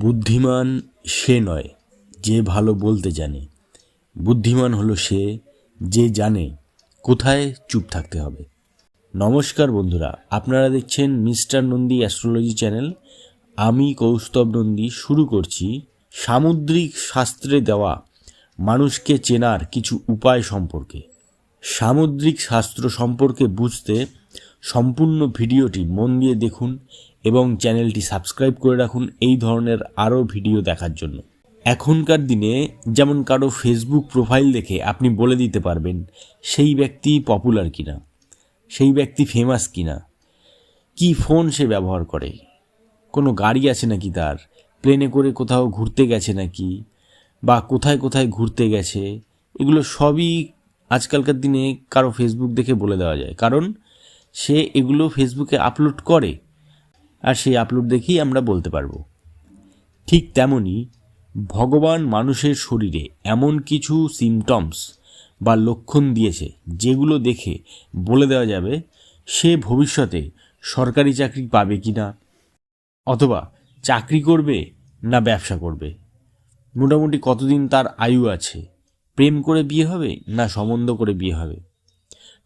বুদ্ধিমান সে নয় যে ভালো বলতে জানে। বুদ্ধিমান হলো সে যে জানে কোথায় চুপ থাকতে হবে। নমস্কার বন্ধুরা, আপনারা দেখছেন মিস্টার নন্দী অ্যাস্ট্রোলজি চ্যানেল। আমি কৌস্তব নন্দী, শুরু করছি সামুদ্রিক শাস্ত্রে দেওয়া মানুষকে চেনার কিছু উপায় সম্পর্কে। সামুদ্রিক শাস্ত্র সম্পর্কে বুঝতে সম্পূর্ণ ভিডিওটি মন দিয়ে দেখুন এবং চ্যানেলটি সাবস্ক্রাইব করে রাখুন এই ধরনের আরও ভিডিও দেখার জন্য। এখনকার দিনে যেমন কারও ফেসবুক প্রোফাইল দেখে আপনি বলে দিতে পারবেন, সেই ব্যক্তি পপুলার কিনা, সেই ব্যক্তি ফেমাস কিনা, কি ফোন সে ব্যবহার করে, কোনো গাড়ি আছে নাকি তার প্লেনে করে কোথাও ঘুরতে গেছে নাকি, বা কোথায় কোথায় ঘুরতে গেছে, এগুলো সবই আজকালকার দিনে কারও ফেসবুক দেখে বলে দেওয়া যায়। কারণ সে এগুলো ফেসবুকে আপলোড করে আর সেই আপলোড দেখেই আমরা বলতে পারব। ঠিক তেমনই ভগবান মানুষের শরীরে এমন কিছু সিমটমস বা লক্ষণ দিয়েছে যেগুলো দেখে বলে দেওয়া যাবে সে ভবিষ্যতে সরকারি চাকরি পাবে কি না অথবা চাকরি করবে না ব্যবসা করবে। মোটামুটি কতদিন তার আয়ু আছে? প্রেম করে বিয়ে হবে না সম্বন্ধ করে বিয়ে হবে?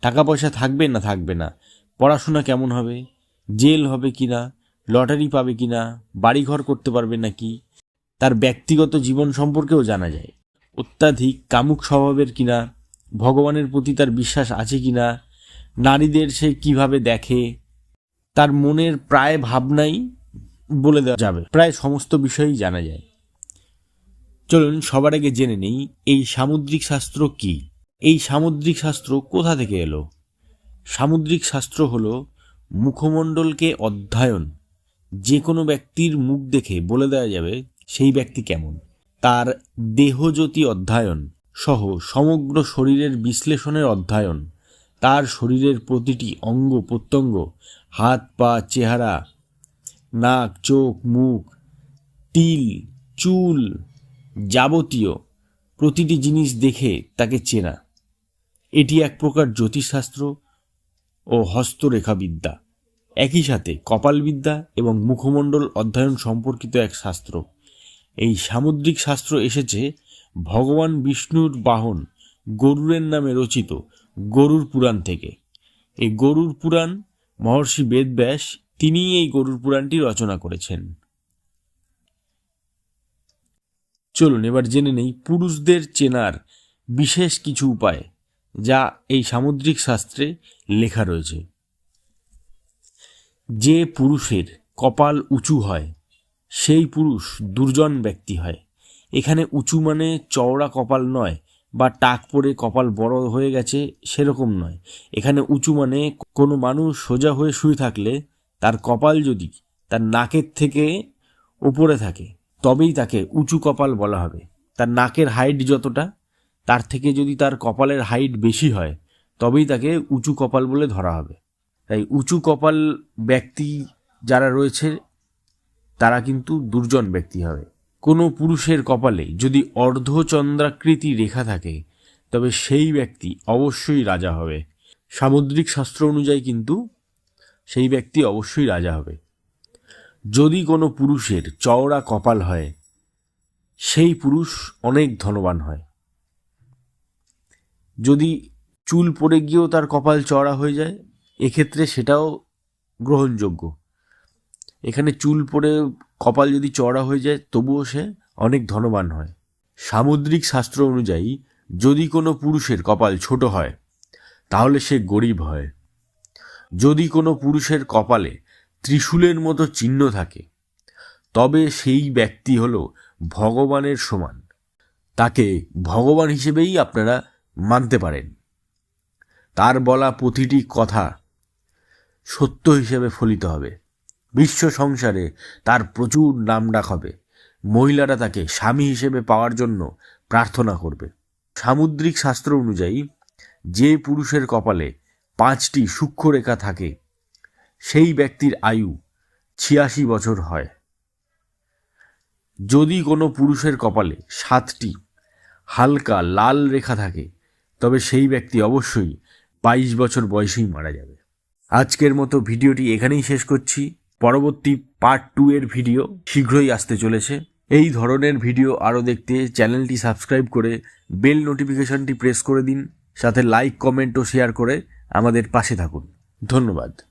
টাকা পয়সা থাকবে না থাকবে না? পড়াশোনা কেমন হবে? জেল হবে কি না? লটারি পাবে কি না? বাড়িঘর করতে পারবে নাকি তার ব্যক্তিগত জীবন সম্পর্কেও জানা যায়। অত্যাধিক কামুক স্বভাবের কিনা ভগবানের প্রতি তার বিশ্বাস আছে কিনা নারীদের সে কীভাবে দেখে? তার মনের প্রায় ভাবনাই বলে দেওয়া যাবে। প্রায় সমস্ত বিষয়ই জানা যায়। চলুন সবার আগে জেনে নেই, এই সামুদ্রিক শাস্ত্র কি? এই সামুদ্রিক শাস্ত্র কোথা থেকে এলো? সামুদ্রিক শাস্ত্র হল মুখমণ্ডলকে অধ্যয়ন। যে কোনো ব্যক্তির মুখ দেখে বলে দেওয়া যাবে সেই ব্যক্তি কেমন। তার দেহজ্যোতি অধ্যয়ন সহ সমগ্র শরীরের বিশ্লেষণের অধ্যয়ন। তার শরীরের প্রতিটি অঙ্গ প্রত্যঙ্গ, হাত, পা, চেহারা, নাক, চোখ, মুখ, তিল, চুল যাবতীয় প্রতিটি জিনিস দেখে তাকে চেনা। এটি এক প্রকার জ্যোতিষশাস্ত্র ও হস্তরেখাবিদ্যা। একই সাথে কপালবিদ্যা এবং মুখমণ্ডল অধ্যয়ন সম্পর্কিত এক শাস্ত্র। এই সামুদ্রিক শাস্ত্র এসেছে ভগবান বিষ্ণুর বাহন গরুরের নামে রচিত গরুর পুরাণ থেকে। এই গরুর পুরাণ মহর্ষি বেদব্যাস তিনিই এই গরুর পুরাণটি রচনা করেছেন। চলুন, এবার জেনে নেই পুরুষদের চেনার বিশেষ কিছু উপায় যা এই সামুদ্রিক শাস্ত্রে লেখা রয়েছে। যে পুরুষের কপাল উঁচু হয়, সেই পুরুষ দুর্জন ব্যক্তি হয়। এখানে উঁচু মানে চওড়া কপাল নয় বা টাক পরে কপাল বড় হয়ে গেছে সেরকম নয়। এখানে উঁচু মানে কোনো মানুষ সোজা হয়ে শুয়ে থাকলে তার কপাল যদি তার নাকের থেকে ওপরে থাকে তবেই তাকে উঁচু কপাল বলা হবে। তার নাকের হাইট যতটা, তার থেকে যদি তার কপালের হাইট বেশি হয়, তবেই তাকে উঁচু কপাল বলে ধরা হবে। তাই উঁচু কপাল ব্যক্তি যারা রয়েছে, তারা কিন্তু দুর্জন ব্যক্তি হবে। কোনো পুরুষের কপালে যদি অর্ধচন্দ্রাকৃতি রেখা থাকে, তবে সেই ব্যক্তি অবশ্যই রাজা হবে। সামুদ্রিক শাস্ত্র অনুযায়ী কিন্তু সেই ব্যক্তি অবশ্যই রাজা হবে। যদি কোনো পুরুষের চওড়া কপাল হয়, সেই পুরুষ অনেক ধনবান হয়। যদি চুল পড়ে গিয়েও তার কপাল চওড়া হয়ে যায়, এক্ষেত্রে সেটাও গ্রহণযোগ্য। এখানে চুল পড়ে কপাল যদি চওড়া হয়ে যায়, তবুও সে অনেক ধনবান হয়। সামুদ্রিক শাস্ত্র অনুযায়ী, যদি কোনো পুরুষের কপাল ছোট হয়, তাহলে সে গরিব হয়। যদি কোনো পুরুষের কপালে ত্রিশূলের মতো চিহ্ন থাকে। তবে সেই ব্যক্তি হল ভগবানের সমান। তাকে ভগবান হিসেবেই আপনারা মানতে পারেন। তার বলা প্রতিটি কথা সত্য হিসেবে ফলিত হবে। বিশ্ব সংসারে তার প্রচুর নামডাক হবে। মহিলারা তাকে স্বামী হিসেবে পাওয়ার জন্য প্রার্থনা করবে। সামুদ্রিক শাস্ত্র অনুযায়ী যে পুরুষের কপালে পাঁচটি সূক্ষ্ম রেখা থাকে সেই ব্যক্তির আয়ু ছিয়াশি বছর হয়। যদি কোনো পুরুষের কপালে সাতটি হালকা লাল রেখা থাকে, তবে সেই ব্যক্তি অবশ্যই বাইশ বছর বয়সেই মারা যাবে। আজকের মতো ভিডিওটি এখানেই শেষ করছি। পরবর্তী পার্ট টু এর ভিডিও শীঘ্রই আসতে চলেছে। এই ধরনের ভিডিও আরও দেখতে চ্যানেলটি সাবস্ক্রাইব করে বেল নোটিফিকেশনটি প্রেস করে দিন। সাথে লাইক কমেন্ট ও শেয়ার করে আমাদের পাশে থাকুন। ধন্যবাদ।